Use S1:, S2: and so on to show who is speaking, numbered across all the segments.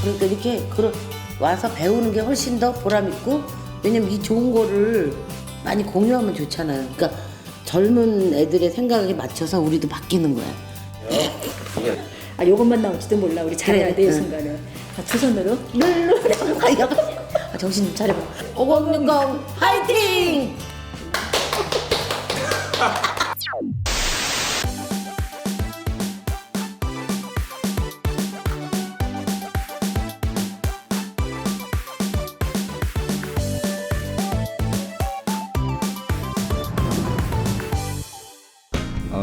S1: 그러니까 이렇게 그러, 와서 배우는 게 훨씬 더 보람 있고 왜냐면 이 좋은 거를 많이 공유하면 좋잖아요. 그러니까 젊은 애들의 생각에 맞춰서 우리도 바뀌는 거야.
S2: 아 요것만 나올지도 몰라 우리 잘해야 돼이
S1: 응.
S2: 순간은 자, 두 손으로
S1: 룰루 아야 아, 정신 좀 차려봐. 오공육공 화이팅!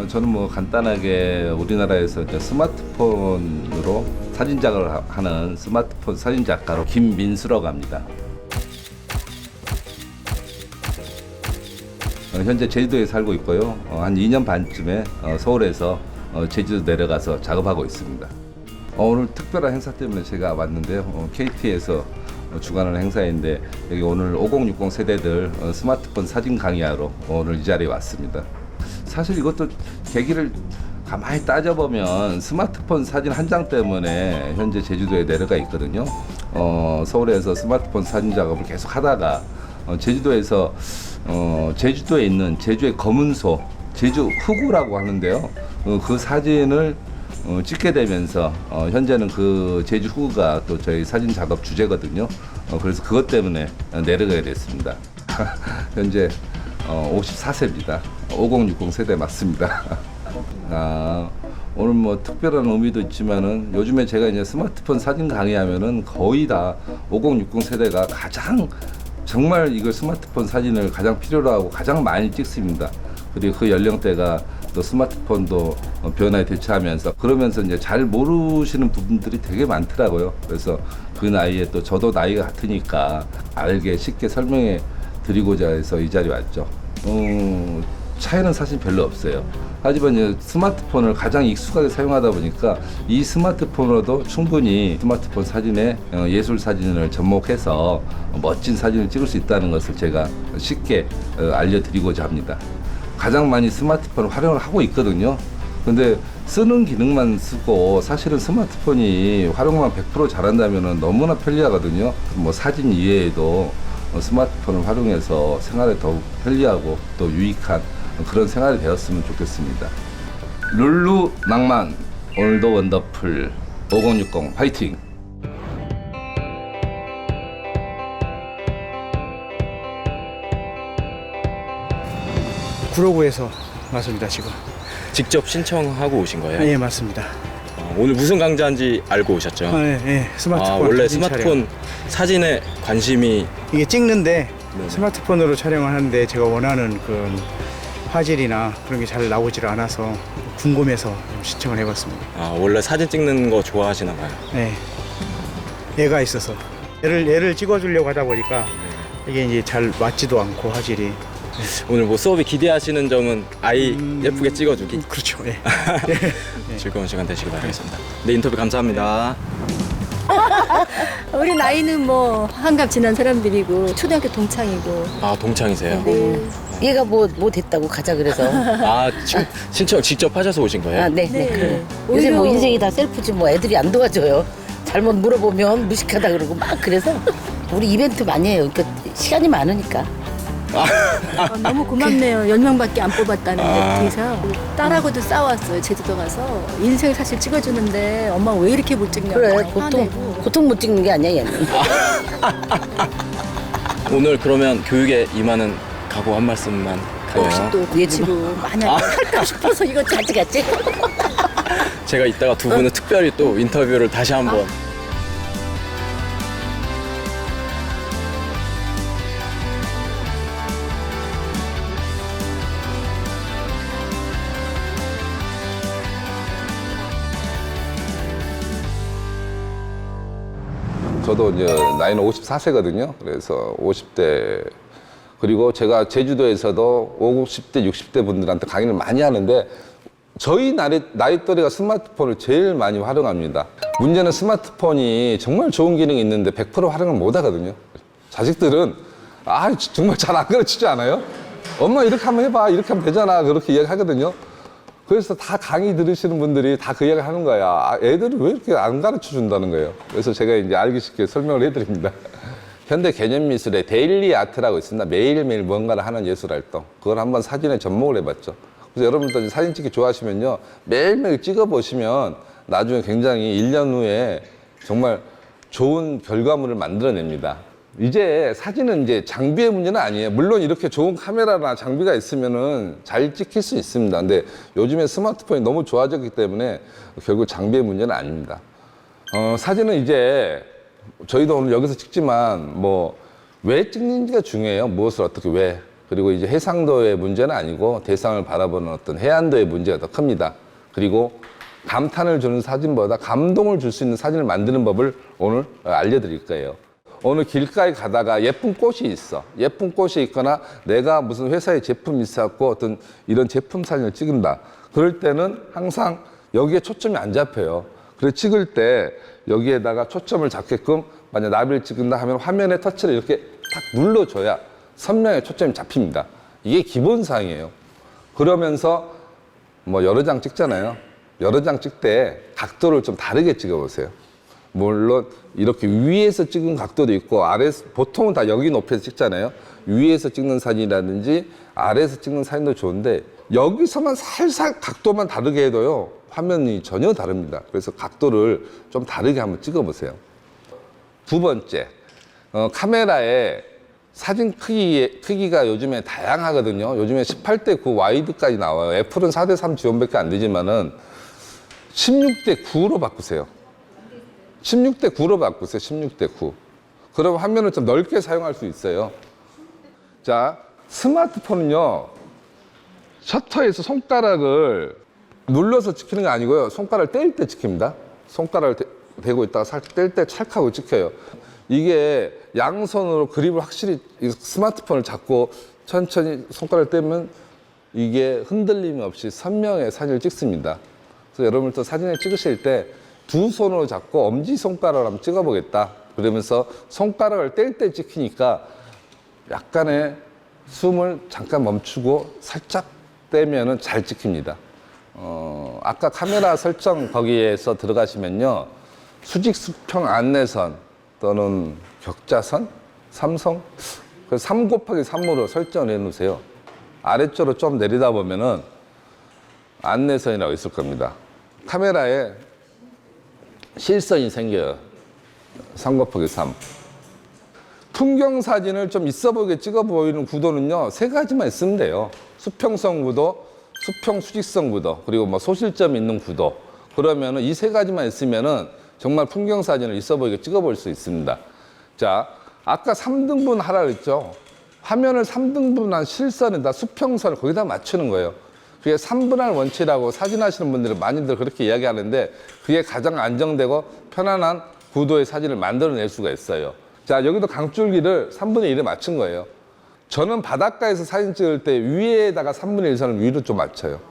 S3: 저는 뭐 간단하게 우리나라에서 스마트폰으로 사진 작업을 하- 하는 스마트폰 사진 작가로 김민수라고 합니다. 어, 현재 제주도에 살고 있고요. 어, 한 2년 반쯤에 어, 서울에서 어, 제주도 내려가서 작업하고 있습니다. 어, 오늘 특별한 행사 때문에 제가 왔는데요. 어, KT에서 어, 주관하는 행사인데 여기 오늘 5060 세대들 어, 스마트폰 사진 강의하러 오늘 이 자리에 왔습니다. 사실 이것도 계기를 가만히 따져보면 스마트폰 사진 한 장 때문에 현재 제주도에 내려가 있거든요. 어, 서울에서 스마트폰 사진 작업을 계속 하다가 어, 제주도에서 어, 제주도에 있는 제주의 검은소, 제주 흑우라고 하는데요. 어, 그 사진을 어, 찍게 되면서 어, 현재는 그 제주 흑우가 또 저희 사진 작업 주제거든요. 어, 그래서 그것 때문에 어, 내려가게 됐습니다. 현재 어, 54세입니다. 5060 세대 맞습니다. 아, 오늘 뭐 특별한 의미도 있지만은 요즘에 제가 이제 스마트폰 사진 강의하면은 거의 다 5060 세대가 가장 정말 이걸 스마트폰 사진을 가장 필요로 하고 가장 많이 찍습니다. 그리고 그 연령대가 또 스마트폰도 어, 변화에 대처하면서 그러면서 이제 잘 모르시는 부분들이 되게 많더라고요. 그래서 그 나이에 또 저도 나이가 같으니까 알게 쉽게 설명해 드리고자 해서 이 자리에 왔죠. 어, 차이는 사실 별로 없어요. 하지만 스마트폰을 가장 익숙하게 사용하다 보니까 이 스마트폰으로도 충분히 스마트폰 사진에 어, 예술 사진을 접목해서 멋진 사진을 찍을 수 있다는 것을 제가 쉽게 어, 알려드리고자 합니다. 가장 많이 스마트폰을 활용을 하고 있거든요. 근데 쓰는 기능만 쓰고 사실은 스마트폰이 활용만 100% 잘한다면 너무나 편리하거든요. 뭐 사진 이외에도 어, 스마트폰을 활용해서 생활에 더욱 편리하고 또 유익한 그런 생활이 되었으면 좋겠습니다. 룰루 낭만 오늘도 원더풀 5060 파이팅!
S4: 구로구에서 왔습니다 지금.
S5: 직접 신청하고 오신 거예요?
S4: 예 맞습니다.
S5: 어, 오늘 무슨 강좌인지 알고 오셨죠?
S4: 아, 예, 예. 스마트폰.
S5: 아, 원래
S4: 사진
S5: 스마트폰 사진에 관심이.
S4: 이게 찍는데. 스마트폰으로 촬영을 하는데 제가 원하는 그 화질이나 그런 게 잘 나오질 않아서 궁금해서 좀 신청을 해봤습니다.
S5: 아, 원래 사진 찍는 거 좋아하시나 봐요.
S4: 예. 애가 있어서 애를 애를 찍어주려고 하다 보니까 이게 이제 잘 맞지도 않고 화질이.
S5: 오늘 뭐 수업이 기대하시는 점은 아이
S4: 음,
S5: 예쁘게 찍어주기
S4: 그렇죠. 예.
S5: 즐거운 시간 되시길 바라겠습니다. 네 인터뷰 감사합니다.
S2: 우리 나이는 뭐 한갑 지난 사람들이고 초등학교 동창이고
S5: 아 동창이세요?
S2: 네.
S1: 얘가 뭐 뭐 됐다고 가자 그래서.
S5: 아 신- 신청 직접 하셔서 오신 거예요?
S1: 아, 네, 네.
S2: 네.
S1: 그래. 요새 뭐
S2: 오히려-
S1: 인생이 다 셀프지 뭐 애들이 안 도와줘요. 잘못 물어보면 무식하다 그러고 막 그래서 우리 이벤트 많이 해요. 그러니까 시간이 많으니까.
S2: 어, 너무 고맙네요 10명밖에 안 뽑았다는
S5: 아.
S2: 데서 딸하고도 싸웠어요 제주도 가서 인생 사실 찍어주는데 엄마 왜 이렇게 못 찍냐고
S1: 그래 보통
S2: 화내고.
S1: 보통 못 찍는 게 아니야 얘는.
S5: 오늘 그러면 교육에 임하는 각오 한 말씀만
S2: 혹시
S5: 가요.
S2: 또 예치로 만약에 할까 싶어서 이거 가져갔지?
S5: 제가 이따가 두 분은 특별히 또 인터뷰를 다시 한번.
S3: 저도 이제 나이는 54세거든요. 그래서 50대 그리고 제가 제주도에서도 50대, 60대 분들한테 강의를 많이 하는데 저희 나이, 나이 또래가 스마트폰을 제일 많이 활용합니다. 문제는 스마트폰이 정말 좋은 기능이 있는데 100% 활용을 못 하거든요. 자식들은 아 정말 잘 안 가르치지 않아요? 엄마 이렇게 한번 해봐 이렇게 하면 되잖아 그렇게 이야기 하거든요. 그래서 다 강의 들으시는 분들이 다 그 이야기 하는 거야. 아, 애들이 왜 이렇게 안 가르쳐 준다는 거예요. 그래서 제가 이제 알기 쉽게 설명을 해드립니다. 현대 개념 미술에 데일리 아트라고 있습니다. 매일매일 뭔가를 하는 예술 활동. 그걸 한번 사진에 접목을 해봤죠. 그래서 여러분들 사진 찍기 좋아하시면요. 매일매일 찍어보시면 나중에 굉장히 1년 후에 정말 좋은 결과물을 만들어냅니다. 이제 사진은 이제 장비의 문제는 아니에요. 물론 이렇게 좋은 카메라나 장비가 있으면은 잘 찍힐 수 있습니다. 근데 요즘에 스마트폰이 너무 좋아졌기 때문에 결국 장비의 문제는 아닙니다. 어, 사진은 이제 저희도 오늘 여기서 찍지만 뭐 왜 찍는지가 중요해요. 무엇을 어떻게 왜. 그리고 이제 해상도의 문제는 아니고 대상을 바라보는 어떤 해안도의 문제가 더 큽니다. 그리고 감탄을 주는 사진보다 감동을 줄 수 있는 사진을 만드는 법을 오늘 알려드릴 거예요. 어느 길가에 가다가 예쁜 꽃이 있어. 예쁜 꽃이 있거나 내가 무슨 회사의 제품이 있어갖고 어떤 이런 제품 사진을 찍는다. 그럴 때는 항상 여기에 초점이 안 잡혀요. 그래서 찍을 때 여기에다가 초점을 잡게끔 만약 나비를 찍는다 하면 화면에 터치를 이렇게 딱 눌러줘야 선명하게 초점이 잡힙니다. 이게 기본사항이에요. 그러면서 뭐 여러 장 찍잖아요. 여러 장 찍 때 각도를 좀 다르게 찍어보세요. 물론 이렇게 위에서 찍은 각도도 있고 아래에서 보통은 다 여기 높이에서 찍잖아요. 위에서 찍는 사진이라든지 아래에서 찍는 사진도 좋은데 여기서만 살살 각도만 다르게 해도요 화면이 전혀 다릅니다. 그래서 각도를 좀 다르게 한번 찍어 보세요. 두 번째, 어, 카메라에 사진 크기, 크기가 요즘에 다양하거든요. 요즘에 18대 9 와이드까지 나와요. 애플은 4대 3 지원밖에 안 되지만은 16대 9로 바꾸세요. 16대 9로 바꾸세요. 16대 9. 그럼 화면을 좀 넓게 사용할 수 있어요. 자, 스마트폰은요. 셔터에서 손가락을 눌러서 찍히는 게 아니고요. 손가락을 뗄 때 찍힙니다. 손가락을 대, 대고 있다가 살짝 뗄때 찰칵하고 찍혀요. 이게 양손으로 그립을 확실히 이 스마트폰을 잡고 천천히 손가락을 떼면 이게 흔들림 없이 선명하게 사진을 찍습니다. 그래서 여러분들 사진을 찍으실 때 두 손으로 잡고 엄지손가락을 한번 찍어보겠다. 그러면서 손가락을 뗄 때 찍히니까 약간의 숨을 잠깐 멈추고 살짝 떼면은 잘 찍힙니다. 어, 아까 카메라 설정 거기에서 들어가시면요. 수직 수평 안내선 또는 격자선, 삼성, 그3 곱하기 3으로 설정을 해 놓으세요. 아래쪽으로 좀 내리다 보면은 안내선이라고 있을 겁니다. 카메라에 실선이 생겨요. 3 곱하기 3. 풍경 사진을 좀 있어 보이게 찍어 보이는 구도는요, 세 가지만 있으면 돼요. 수평성 구도, 수평 수직성 구도, 그리고 뭐 소실점 있는 구도. 그러면은 이 세 가지만 있으면은 정말 풍경 사진을 있어 보이게 찍어 볼 수 있습니다. 자, 아까 3등분 하라 그랬죠? 화면을 3등분한 실선에다 수평선을 거기다 맞추는 거예요. 그게 3분할 원칙이라고 사진 하시는 분들은 많이들 그렇게 이야기하는데 그게 가장 안정되고 편안한 구도의 사진을 만들어낼 수가 있어요. 자, 여기도 강줄기를 3분의 1에 맞춘 거예요. 저는 바닷가에서 사진 찍을 때 위에다가 3분의 1 선을 위로 좀 맞춰요.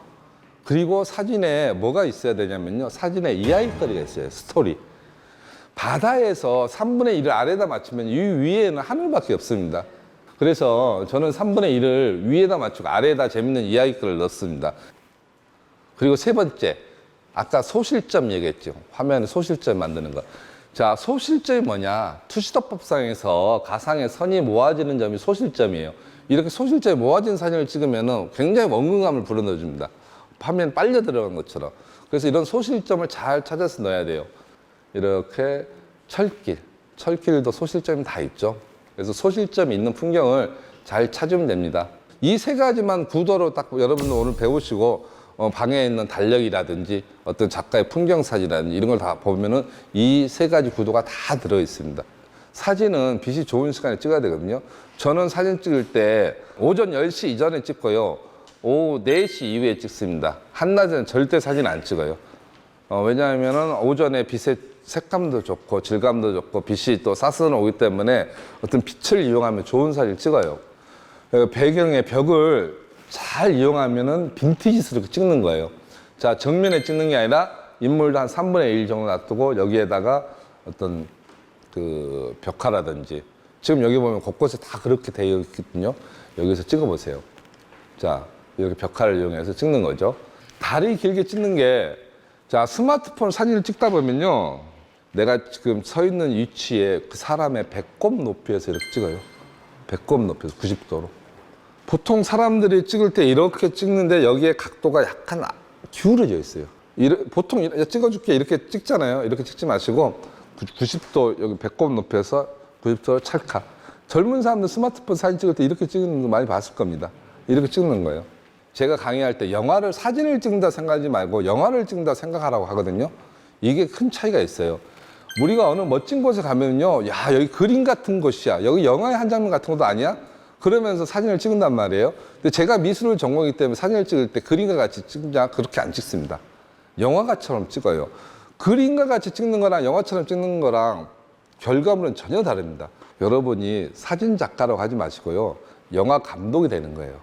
S3: 그리고 사진에 뭐가 있어야 되냐면요. 사진에 이야기거리가 있어요. 스토리. 바다에서 3분의 1을 아래다 맞추면 이 위에는 하늘밖에 없습니다. 그래서 저는 3분의 1을 위에다 맞추고 아래에다 재밌는 이야기글을 넣습니다. 그리고 세 번째, 아까 소실점 얘기했죠. 화면에 소실점 만드는 거. 자, 소실점이 뭐냐? 투시더법상에서 가상의 선이 모아지는 점이 소실점이에요. 이렇게 소실점이 모아진 사진을 찍으면 굉장히 원근감을 불어넣어줍니다. 화면 빨려 들어간 것처럼. 그래서 이런 소실점을 잘 찾아서 넣어야 돼요. 이렇게 철길, 철길도 소실점이 다 있죠. 그래서 소실점이 있는 풍경을 잘 찾으면 됩니다. 이 세 가지만 구도로 딱 여러분들 오늘 배우시고 어, 방에 있는 달력이라든지 어떤 작가의 풍경 사진이라든지 이런 걸 다 보면은 이 세 가지 구도가 다 들어 있습니다. 사진은 빛이 좋은 시간에 찍어야 되거든요. 저는 사진 찍을 때 오전 10시 이전에 찍고요. 오후 4시 이후에 찍습니다. 한낮에는 절대 사진 안 찍어요. 어, 왜냐하면은 오전에 빛의 색감도 좋고 질감도 좋고 빛이 또 사스는 오기 때문에 어떤 빛을 이용하면 좋은 사진을 찍어요. 그 배경의 벽을 잘 이용하면은 빈티지스럽게 찍는 거예요. 자, 정면에 찍는 게 아니라 인물도 한 3분의 1 정도 놔두고 여기에다가 어떤 그 벽화라든지 지금 여기 보면 곳곳에 다 그렇게 되어 있거든요. 여기서 찍어보세요. 자, 이렇게 벽화를 이용해서 찍는 거죠. 다리 길게 찍는 게, 자, 스마트폰 사진을 찍다 보면요. 내가 지금 서 있는 위치에 그 사람의 배꼽 높이에서 이렇게 찍어요. 배꼽 높이에서 90도로. 보통 사람들이 찍을 때 이렇게 찍는데 여기에 각도가 약간 아- 기울어져 있어요. 이러- 보통 이렇게 찍어줄게 이렇게 찍잖아요. 이렇게 찍지 마시고 90도 여기 배꼽 높여서 90도 찰칵. 젊은 사람들 스마트폰 사진 찍을 때 이렇게 찍는 거 많이 봤을 겁니다. 이렇게 찍는 거예요. 제가 강의할 때 영화를 사진을 찍는다 생각하지 말고 영화를 찍는다 생각하라고 하거든요. 이게 큰 차이가 있어요. 우리가 어느 멋진 곳에 가면요, 야 여기 그림 같은 곳이야, 여기 영화의 한 장면 같은 것도 아니야? 그러면서 사진을 찍는단 말이에요. 근데 제가 미술을 전공이기 때문에 사진을 찍을 때 그림과 같이 찍냐 그렇게 안 찍습니다. 영화가처럼 찍어요. 그림과 같이 찍는 거랑 영화처럼 찍는 거랑 결과물은 전혀 다릅니다. 여러분이 사진 작가라고 하지 마시고요. 영화 감독이 되는 거예요.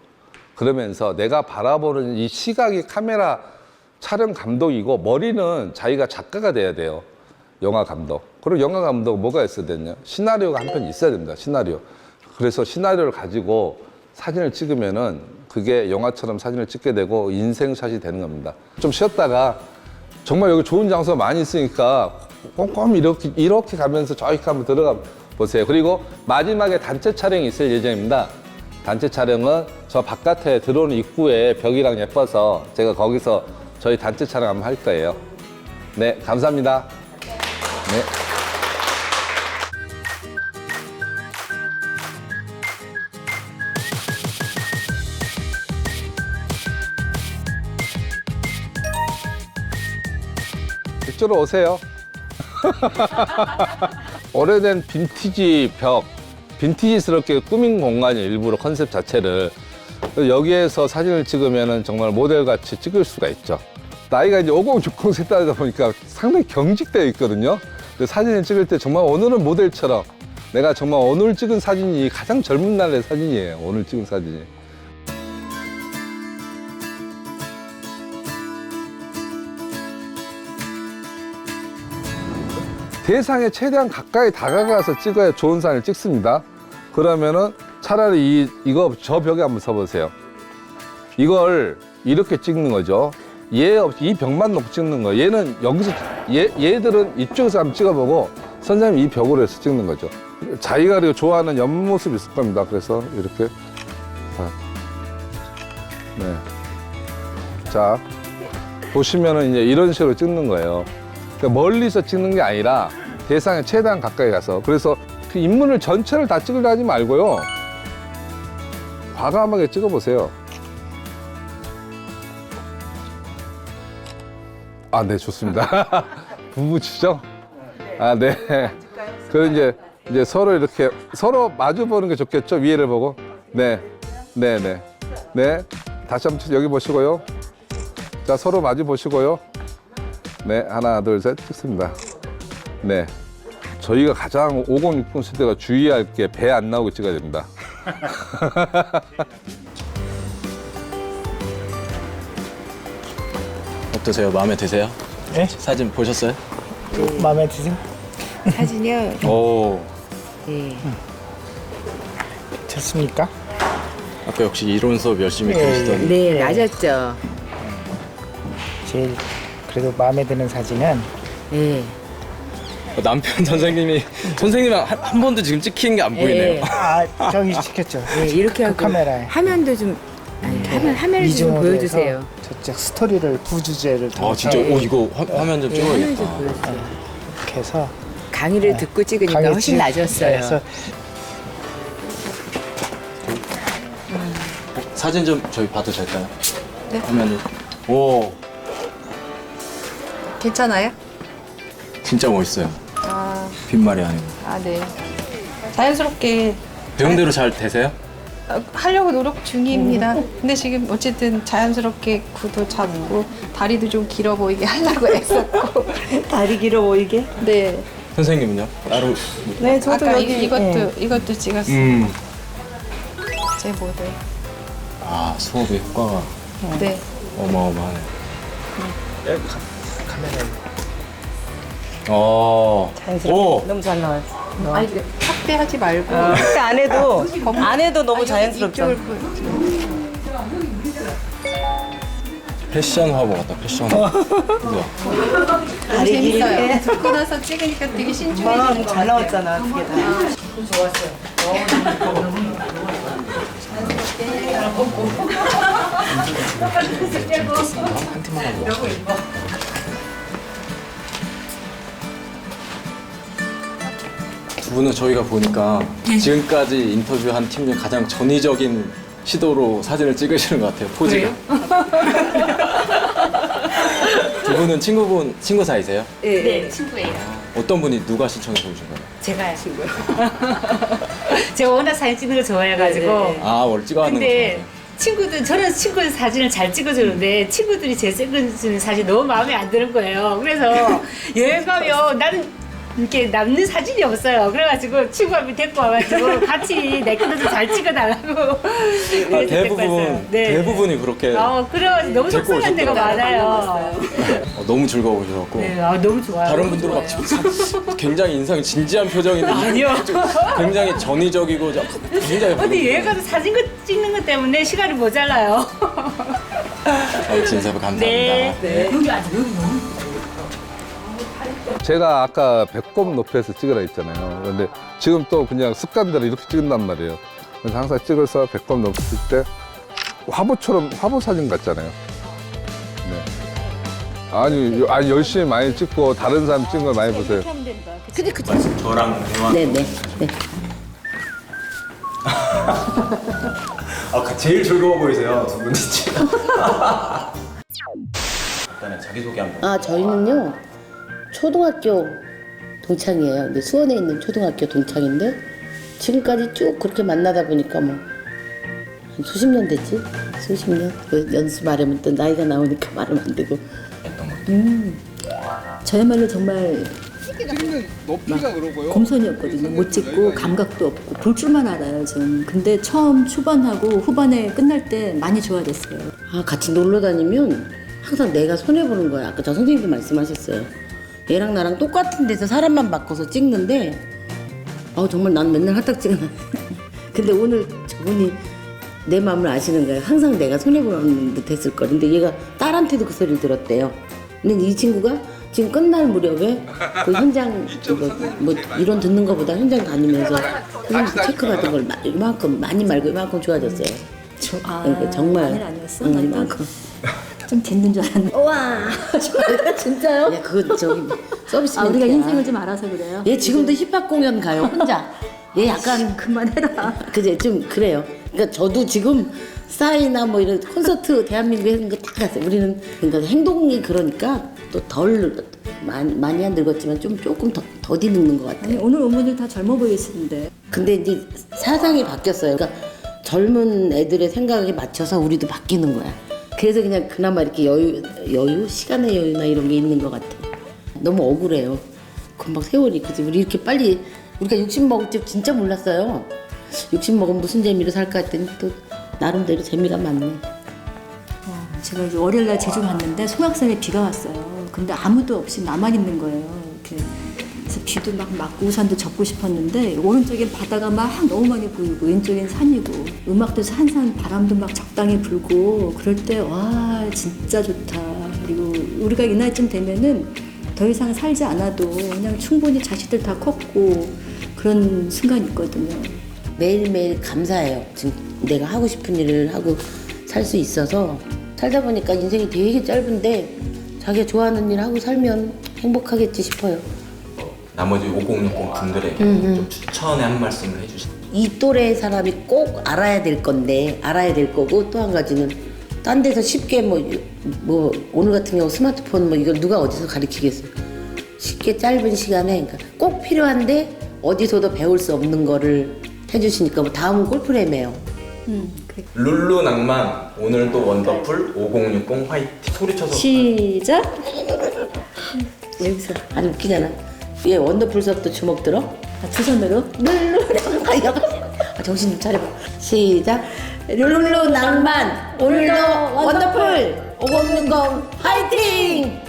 S3: 그러면서 내가 바라보는 이 시각이 카메라 촬영 감독이고 머리는 자기가 작가가 돼야 돼요. 영화 감독. 그리고 영화 감독 뭐가 있어야 되냐? 시나리오가 한 편 있어야 됩니다. 시나리오. 그래서 시나리오를 가지고 사진을 찍으면은 그게 영화처럼 사진을 찍게 되고 인생샷이 되는 겁니다. 좀 쉬었다가 정말 여기 좋은 장소 많이 있으니까 꼼꼼히 이렇게 이렇게 가면서 저기 한번 들어가 보세요. 그리고 마지막에 단체 촬영이 있을 예정입니다. 단체 촬영은 저 바깥에 들어오는 입구에 벽이랑 예뻐서 제가 거기서 저희 단체 촬영 한번 할 거예요. 네, 감사합니다. 네. 이쪽으로 오세요. 오래된 빈티지 벽, 빈티지스럽게 꾸민 공간이 일부러 컨셉 자체를 여기에서 사진을 찍으면 정말 모델같이 찍을 수가 있죠. 나이가 이제 50, 60 세대다 보니까 상당히 경직되어 있거든요. 사진을 찍을 때 정말 오늘은 모델처럼 내가 정말 오늘 찍은 사진이 가장 젊은 날의 사진이에요. 오늘 찍은 사진이. 대상에 최대한 가까이 다가가서 찍어야 좋은 사진을 찍습니다. 그러면은 차라리 이, 이거 저 벽에 한번 서보세요. 이걸 이렇게 찍는 거죠. 얘 없이 이 벽만 놓고 찍는 거예요. 얘는 여기서 얘 얘들은 이쪽에서 한번 찍어보고 선생님 이 벽으로 해서 찍는 거죠. 자기가 그리고 좋아하는 옆 모습이 있을 겁니다. 그래서 이렇게 자, 네. 자 보시면은 이제 이런 식으로 찍는 거예요. 그러니까 멀리서 찍는 게 아니라 대상에 최대한 가까이 가서 그래서 그 인물을 전체를 다 찍으려 하지 말고요. 과감하게 찍어보세요. 아, 네, 좋습니다. 부부 추정? 아, 네. 그 이제 이제 서로 이렇게 서로 마주 보는 게 좋겠죠? 위에를 보고. 네, 네, 네, 네. 다시 한번 여기 보시고요. 자, 서로 마주 보시고요. 네, 하나, 둘, 셋, 찍습니다. 네. 저희가 가장 50, 60 세대가 주의할 게 배 안 나오게 찍어야 됩니다.
S5: 어떠세요? 마음에 드세요?
S4: 네?
S5: 사진 보셨어요?
S4: 마음에 드세요?
S2: 사진이요.
S5: 오.
S2: 네.
S4: 좋습니까?
S5: 아까 역시 이론 수업 열심히
S4: 예,
S5: 들으시던.
S2: 네, 맞았죠.
S4: 제일 그래도 마음에 드는 사진은
S2: 네.
S5: 어, 남편 선생님이 선생님 한, 한 번도 지금 찍힌 게 안 보이네요.
S2: 예.
S4: 아 저기 시켰죠.
S2: 네, 이렇게
S4: 그
S2: 하고
S4: 카메라에.
S2: 화면도 좀 아니, 화면 화면을 좀
S4: 이중으로
S2: 보여주세요.
S4: 해서 저쪽 스토리를 부주제를
S5: 아
S4: 통해서
S5: 진짜 오 이거 화, 화면 좀
S2: 네, 화면 좀
S5: 찍어야겠다.
S2: 보여주세요.
S4: 이렇게 해서
S2: 강의를 듣고 찍으니까
S4: 강의
S2: 훨씬
S4: 찍-
S2: 나아졌어요.
S4: 그래서
S5: 사진 좀 저희 봐도 될까요? 네. 화면을. 오
S6: 괜찮아요?
S5: 진짜 멋있어요.
S6: 아,
S5: 빈말이 아니고.
S6: 아 네. 자연스럽게
S5: 배운 대로 잘 되세요?
S6: 어, 하려고 노력 중입니다. 근데 지금 어쨌든 자연스럽게 구도 잡고 다리도 좀 길어 보이게 하려고 애썼고.
S7: 다리 길어 보이게?
S6: 네.
S5: 선생님은요? 따로.
S7: 네, 저도
S6: 아까
S7: 여기
S6: 이, 이것도
S7: 네.
S6: 이것도 찍었어요.
S5: 음.
S6: 제 모델.
S5: 아 수업의 효과가
S6: 네.
S5: 어마어마하네. 어.
S7: 자연스럽게
S5: 오.
S7: 너무 잘 나와요.
S6: 아니 확대하지 말고
S7: 근데 안 해도 안 해도 너무 자연스럽죠.
S6: 이쪽을 보여.
S5: 패션 화보 같다 패션 화보 그죠?
S6: 너무 재밌어요. 듣고 나서 찍으니까 되게 신중해지는
S7: 것잘
S6: 같아요.
S7: 나왔잖아 두개 다.
S5: 한 팀만 하고 두 분은 저희가 보니까 지금까지 인터뷰한 팀 중 가장 전위적인 시도로 사진을 찍으시는 것 같아요 포즈가 두 분은 친구분 친구 사이세요?
S8: 네, 친구예요.
S5: 어떤 분이 누가 신청해서 오신 거예요?
S8: 제가요. 제가 워낙 사진 찍는 걸 좋아해가지고.
S5: 아 원래 찍어하는 거
S8: 근데
S5: 좋아해요?
S8: 친구들, 저는 친구들 사진을 잘 찍어주는데 친구들이 제 찍어주는 사진 너무 마음에 안 드는 거예요. 그래서 여행 가면 나는 이렇게 남는 사진이 없어요. 그래가지고 친구 한명 데리고 와가지고 같이 내 것도 좀 잘 찍어달라고.
S5: 아,
S8: 그래서 데리고 왔어요.
S5: 대부분
S8: 네.
S5: 대부분이 그렇게
S8: 어, 그래가지고 너무
S5: 데리고
S8: 속상한 데가 많아요.
S5: 어, 너무 즐거우셔갖고
S8: 네, 아, 너무 좋아요.
S5: 다른
S8: 너무
S5: 분들은 막
S8: 좋아요.
S5: 사- 굉장히 인상이 진지한 표정인데
S8: 아니요.
S5: 굉장히 전위적이고 좀 굉장히
S8: 근데 가서 사진 그- 찍는 것 때문에 시간이 모자라요.
S5: 어, 진섭 감사합니다.
S8: 네. 여기 앉아, 여기 너무.
S3: 제가 아까 배꼽 높이에서 찍으라 했잖아요. 그런데 지금 또 그냥 습관대로 이렇게 찍는단 말이에요. 그래서 항상 찍어서 배꼽 높일 때 화보처럼 화보 사진 같잖아요. 네. 아니, 아니 열심히 많이 찍고 다른 사람 찍은 걸 많이 보세요.
S1: 근데 그 저랑 대화. 네네. 네.
S9: 아, 제일 즐거워 보이세요, 두 분이 지금. 일단은 자기소개 한번.
S1: 아 저희는요 초등학교 동창이에요. 근데 수원에 있는 초등학교 동창인데 지금까지 쭉 그렇게 만나다 보니까 뭐한 수십 년 됐지? 수십 년? 그 연수 말하면 또 나이가 나오니까 말하면 안 되고
S2: 저야말로 정말 곰손이었거든요. 못 찍고 감각도 없고 볼 줄만 알아요. 전. 근데 처음 초반하고 후반에 끝날 때 많이 좋아졌어요.
S1: 아 같이 놀러 다니면 항상 내가 손해 보는 거야. 아까 저 선생님도 말씀하셨어요. 얘랑 나랑 똑같은 데서 사람만 바꿔서 찍는데 아 정말 난 맨날 화딱 찍어. 근데 오늘 저분이 내 마음을 아시는 거예요. 항상 내가 손해 보는 듯 했을 거. 근데 얘가 딸한테도 그 소리를 들었대요. 근데 이 친구가 지금 끝날 무렵에 그 현장 이거 뭐 이론 듣는 것보다 현장 다니면서 선생님 체크 받은 걸 마- 이만큼 많이 말고 이만큼 좋아졌어요.
S2: 저, 아,
S1: 그러니까 정말
S2: 아니 아니었어.
S1: 응,
S2: 나도
S1: 이만큼.
S2: 좀 됐는 줄 알았는데. 와, 진짜요?
S1: 야 그거 저기 서비스
S2: 아, 우리가
S1: 멘트야.
S2: 인생을 좀 알아서 그래요.
S1: 얘 지금도 힙합 공연 가요 혼자. 얘 약간
S2: 그만해라.
S1: 그제 좀 그래요. 그러니까 저도 지금 싸이나 뭐 이런 콘서트 대한민국에 하는 거다 갔어요. 우리는 그러니까 행동이 그러니까 또 덜 많이 많이 안 늙었지만 좀 조금 더 더디 늙는 것 같아요.
S2: 아니, 오늘 어머니 다 젊어 보이시는데.
S1: 근데 이제 사상이 바뀌었어요. 그러니까 젊은 애들의 생각에 맞춰서 우리도 바뀌는 거야. 그래서 그냥 그나마 이렇게 여유, 여유, 시간의 여유나 이런 게 있는 것 같아. 너무 억울해요. 금방 세월이 그지. 우리 이렇게 빨리 우리가 60 먹을 줄 진짜 몰랐어요. 60 먹으면 무슨 재미로 살까 했더니 또 나름대로 재미가 많네.
S2: 어, 제가 이제 월요일 날 제주 갔는데 송악산에 비가 왔어요. 근데 아무도 없이 나만 있는 거예요. 이렇게. 비도 막 맞고 우산도 접고 싶었는데 오른쪽엔 바다가 막 너무 많이 보이고 왼쪽엔 산이고 음악도 산산 바람도 막 적당히 불고 그럴 때 와 진짜 좋다. 그리고 우리가 이 나이쯤 되면은 더 이상 살지 않아도 그냥 충분히 자식들 다 컸고 그런 순간이 있거든요.
S1: 매일매일 감사해요. 지금 내가 하고 싶은 일을 하고 살 수 있어서 살다 보니까 인생이 되게 짧은데 자기가 좋아하는 일 하고 살면 행복하겠지 싶어요.
S9: 나머지 5060 분들에게 좀 추천의 한 말씀을 해주시
S1: 이 또래 사람이 꼭 알아야 될 건데 알아야 될 거고 또 한 가지는 딴 데서 쉽게 뭐 뭐 오늘 같은 경우 스마트폰 뭐 이걸 누가 어디서 가르치겠어요? 쉽게 짧은 시간에 그러니까 꼭 필요한데 어디서도 배울 수 없는 거를 해주시니까 뭐 다음은 골프래매요.
S9: 룰루 낭만, 오늘도 원더풀 5060 화이팅. 소리쳐서.
S2: 시작.
S1: 여기서 안 웃기잖아 얘 원더풀 수업도 주먹 들어?
S2: 아, 두 손으로.
S1: 룰루 아. 아, 정신 좀 차려봐. 시작. 룰루 낭만. 오늘도 원더풀. 5060 화이팅